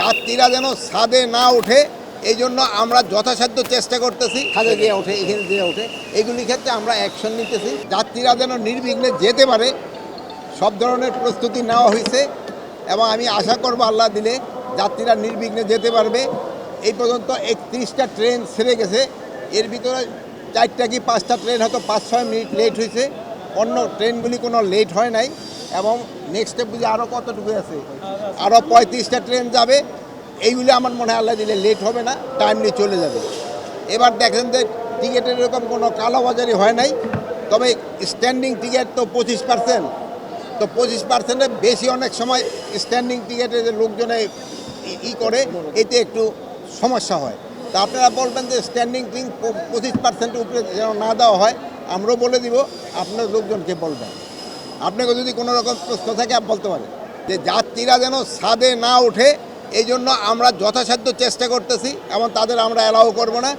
যাত্রীরা যেন ছাদে না ওঠে এই জন্য আমরা যথাসাধ্য চেষ্টা করতেছি। ছাদে গিয়ে ওঠে এখানে দিয়ে ওঠে। এগুলি ক্ষেত্রে আমরা অ্যাকশন নিতেছি। যাত্রীরা যেন নির্বিঘ্নে যেতে পারে সব ধরনের প্রস্তুতি নেওয়া হয়েছে এবং আমি আশা করব আল্লাহ দিলে যাত্রীরা নির্বিঘ্নে যেতে পারবে। এই পর্যন্ত একত্রিশটা ট্রেন ছেড়ে গেছে। এর ভিতরে চারটা কি পাঁচটা ট্রেন হয়তো পাঁচ ছয় মিনিট লেট হয়েছে। অন্য ট্রেনগুলি কোনো লেট হয় নাই। এবং নেক্সট স্টেপ বুঝে আরও কতটুকু আছে? আরও পঁয়ত্রিশটা ট্রেন যাবে। এইগুলি আমার মনে হয় আল্লাহ দিলে লেট হবে না টাইমলি চলে যাবে। এবার দেখেন যে টিকিটের এরকম কোনো কালোবাজারি হয় নাই, তবে স্ট্যান্ডিং টিকিট তো পঁচিশ পার্সেন্ট তো পঁচিশ পার্সেন্টের বেশি অনেক সময় স্ট্যান্ডিং টিকিটে যে লোকজনে ই- ই করে, এতে একটু সমস্যা হয়। তা আপনারা বলবেন যে স্ট্যান্ডিং টিং পঁচিশ পার্সেন্টের উপরে যেন না দেওয়া হয়, আমরাও বলে দিব, আপনার লোকজনকে বলবেন। আপনাকে যদি কোনো রকম প্রশ্ন থাকে আপনি বলতে পারেন যে যাত্রীরা যেন ছাদে না ওঠে এই জন্য আমরা যথাসাধ্য চেষ্টা করতেছি এবং তাদের আমরা অ্যালাউ করব না।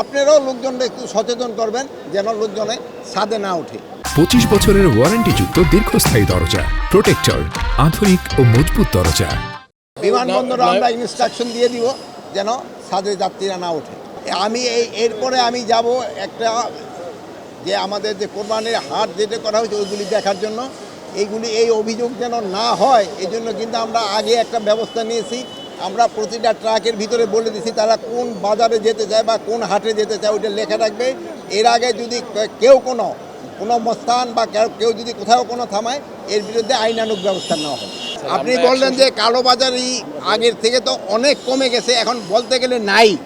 আপনারাও লোকজনকে একটু সচেতন করবেন যেন লোকজনে ছাদে না ওঠে। পঁচিশ বছরের ওয়ারেন্টিযুক্ত দীর্ঘস্থায়ী দরজা প্রোটেক্টর আধুনিক ও মজবুত দরজা। বিমানবন্দরে আমরা ইনস্ট্রাকশন দিয়ে দিব যেন ছাদে যাত্রীরা না ওঠে। আমি এই এরপরে আমি যাব একটা যে আমাদের যে কোরবানির হাট যেটা করা হয়েছে ওইগুলি দেখার জন্য। এইগুলি এই অভিযোগ যেন না হয় এই জন্য কিন্তু আমরা আগে একটা ব্যবস্থা নিয়েছি। আমরা প্রতিটা ট্রাকের ভিতরে বলে দিছি তারা কোন বাজারে যেতে চায় বা কোন হাটে যেতে চায় ওইটা লেখা রাখবে এর আগে যদি কেউ কোনো কোনো স্থান বা কেউ- কেউ যদি কোথাও কোনো থামায় এর বিরুদ্ধে আইনানুক ব্যবস্থা নেওয়া হবে। আপনি বললেন যে কালোবাজারি আগের থেকে তো অনেক কমে গেছে এখন বলতে গেলে নাই।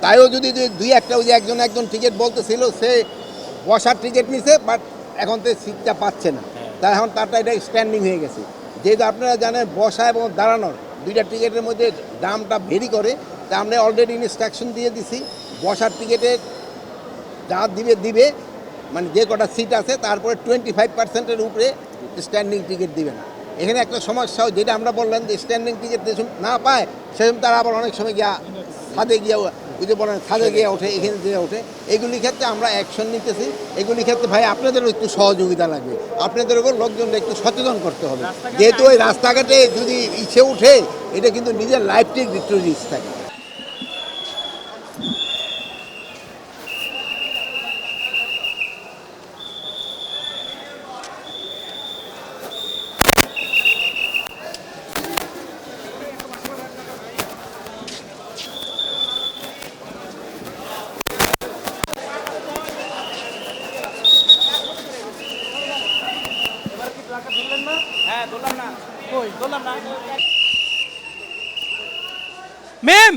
তাইও যদি দুই- একটা ওই যে একজন একজন টিকিট বলতেছিল সে বসার টিকিট নিছে বাট এখন তো সিটটা পাচ্ছে না। তাই এখন তারটা এটা স্ট্যান্ডিং হয়ে গেছে। যেহেতু আপনারা জানেন বসা এবং দাঁড়ানোর দুইটা টিকিটের মধ্যে দামটা ভেরি করে তা আমরা অলরেডি ইনস্ট্রাকশন দিয়ে দিছি বসার টিকিটের যা দিবে দিবে। মানে যে কটা সিট আছে তারপরে টোয়েন্টি ফাইভ পার্সেন্টের উপরে স্ট্যান্ডিং টিকিট দিবে না। এখানে একটা সমস্যা যেটা আমরা বললাম যে স্ট্যান্ডিং টিকিট না পায় সেরকম তারা আবার অনেক সময় গিয়া ছাদে গিয়ে ওই যে বলেন ছাদে গিয়ে ওঠে এখানে দিয়ে ওঠে এগুলি ক্ষেত্রে আমরা অ্যাকশন নিতেছি। এগুলি ক্ষেত্রে ভাই আপনাদেরও একটু সহযোগিতা লাগবে। আপনাদের ওপর লোকজনকে একটু সচেতন করতে হবে। যেহেতু ওই রাস্তাঘাটে যদি ইচ্ছে উঠে এটা কিন্তু নিজের লাইফটি রিস্ক থাকে। মেম